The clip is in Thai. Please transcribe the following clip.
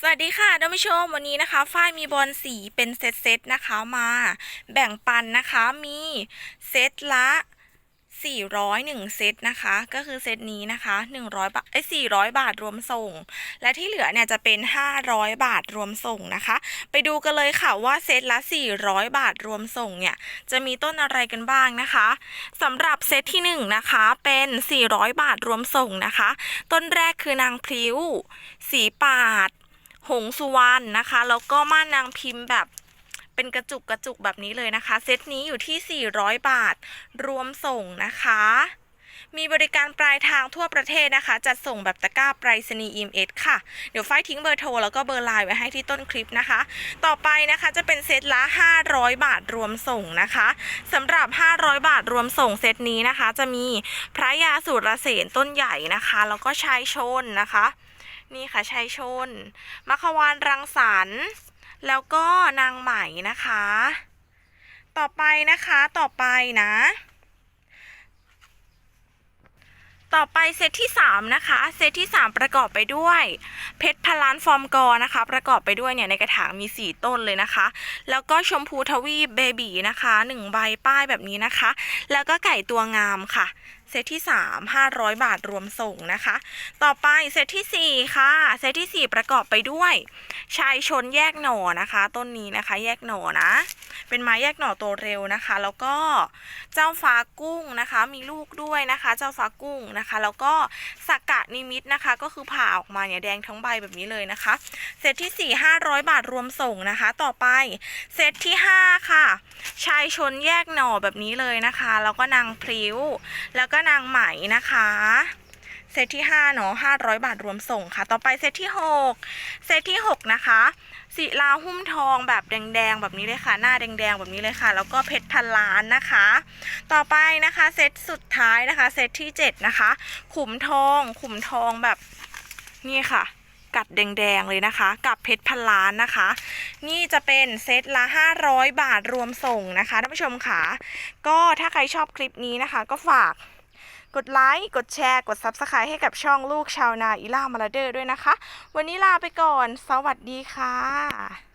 สวัสดีค่ะท่านผู้ชมวันนี้นะคะฝ้ายมีบอลสีเป็นเซตเซตๆนะคะมา แบ่งปันนะคะมีเซตละ 401 เซตนะคะ ก็คือเซตนี้นะคะ 100 บาทไอ้400 บาทรวมส่ง และที่เหลือเนี่ยจะเป็น 500 บาทรวมส่งนะคะ ไปดูกันเลยค่ะว่าเซตละ 400 บาทรวมส่งเนี่ยจะมีต้นอะไรกันบ้างนะคะสำหรับเซตที่ 1 นะคะเป็น 400 บาทรวมส่งนะคะ ต้นแรกคือนางพลิ้ว สีปาด หงสุวรรณนะคะ แล้วก็ม่านนางพิมพ์แบบเป็นกระจุกกระจุกแบบนี้เลยนะคะ เซตนี้อยู่ที่ 400 บาท รวมส่งนะคะ มีบริการปลายทางทั่วประเทศนะคะ จัดส่งแบบตะกร้าไปรษณีย์ EMS ค่ะ เดี๋ยวฝ้ายทิ้งเบอร์โทร แล้วก็เบอร์ไลน์ไว้ให้ที่ต้นคลิปนะคะ ต่อไปนะคะจะเป็นเซตละ 500 บาทรวมส่งนะคะสำหรับ 500 บาทรวมส่งเซตนี้นะคะ จะมีพระยาสุรเสนต้นใหญ่นะคะ แล้วก็ชายชนนะคะ นี่ค่ะชัยชน มัควานรังสรรค์ แล้วก็นางไหมนะคะ ต่อไปนะคะต่อไปนะ ต่อไปเซตที่ 3 นะคะ เซตที่ 3 ประกอบไปด้วย เพชรพลานฟอร์มกอนะคะ ประกอบไปด้วยเนี่ยในกระถางมี 4 ต้นเลยนะคะ แล้วก็ชมพูทวีปเบบีนะคะ 1 ใบป้ายแบบนี้นะคะ แล้วก็ไก่ตัวงามค่ะ เซตที่ 3 500 บาทรวมส่งนะคะ ต่อไปเซตทีสี่4 ค่ะ เซตทีสี่ 4 ประกอบไปด้วยชายชนแยกหน่อนะคะ ต้นนี้นะคะ แยกหน่อนะ เป็นไม้แยกหน่อโตเร็วนะคะ แล้วก็เจ้าฟ้ากุ้งนะคะ มีลูกด้วยนะคะ เจ้าฟ้ากุ้งนะคะ แล้วก็สักกะนิมิตนะคะ ก็คือผ่าออกมาเนี่ยแดงทั้งใบแบบนี้เลยนะคะ เซตที่ 4 500 บาทรวมส่งนะคะ ต่อไปเซตที่ 5 ค่ะ ชายชนแยกหน่อแบบนี้เลยนะคะ แล้วก็นางพลิ้ว แล้วก็นางไหมนะคะเซตที่5เนาะ500 บาทรวมส่งค่ะ ต่อไปเซตที่ 6 เซตที่ 6 นะคะศิลาหุ้มทองแบบแดงๆ แบบนี้เลยค่ะ หน้าแดงๆ แบบนี้เลยค่ะ แล้วก็เพชรพันล้านนะคะ ต่อไปนะคะ เซตสุดท้ายนะคะ เซตที่ 7 นะคะ ขุมทอง ขุมทองแบบนี่ค่ะ กัดแดงๆเลยนะคะ กับเพชรพันล้านนะคะ นี่จะเป็นเซตละ 500 บาทรวมส่งนะคะท่านผู้ชมค่ะก็ถ้าใครชอบคลิปนี้นะคะ ก็ฝากกดไลค์กดแชร์กด Subscribe ให้กับช่องลูกชาวนาอีล่ามาลาเดอร์ด้วยนะคะ วันนี้ลาไปก่อน สวัสดีค่ะ